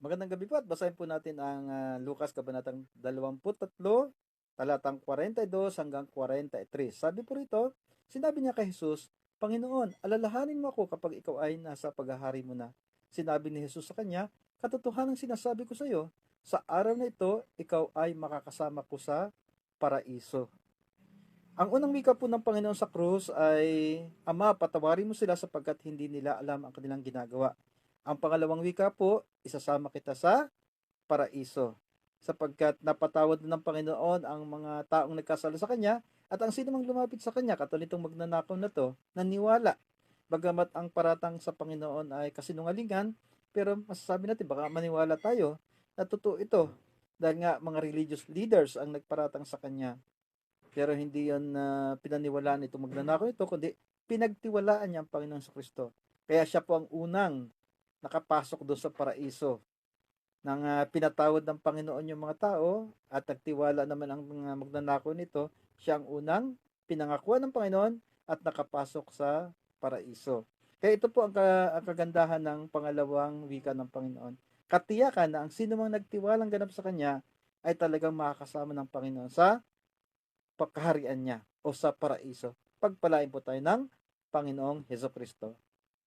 Magandang gabi po at basahin po natin ang ah, Lucas Kabanatang 23, talatang 42 hanggang 43. Sabi po rito, sinabi niya kay Jesus, Panginoon, alalahanin mo ako kapag ikaw ay nasa paghahari mo na. Sinabi ni Jesus sa kanya, katotohanan sinasabi ko sa iyo, sa araw na ito, ikaw ay makakasama ko sa paraiso. Ang unang wika po ng Panginoon sa krus ay, Ama, patawarin mo sila sapagkat hindi nila alam ang kanilang ginagawa. Ang pangalawang wika po, isasama kita sa paraiso. Sapagkat napatawad na ng Panginoon ang mga taong nagkasala sa Kanya at ang sino mang lumapit sa Kanya, katulad nitong magnanakaw na to, naniwala. Bagamat ang paratang sa Panginoon ay kasinungalingan, pero masasabi natin, baka maniwala tayo na totoo ito. Dahil nga mga religious leaders ang nagparatang sa Kanya. Pero hindi yon na pinaniwalaan itong magnanakaw ito, kundi pinagtiwalaan niya ang Panginoon sa Kristo. Kaya siya po ang unang nakapasok doon sa paraiso nang ah, pinatawad ng Panginoon yung mga tao at nagtiwala naman ang mga magnanakaw nito, siya ang unang pinangakuan ng Panginoon at nakapasok sa paraiso. Kaya ito po ang, ka- ang kagandahan ng pangalawang wika ng Panginoon. Katiyakan na ang sino mang nagtiwalang ganap sa Kanya ay talagang makakasama ng Panginoon sa pagkaharian niya o sa paraiso. Pagpalain po tayo ng Panginoong Heso Kristo.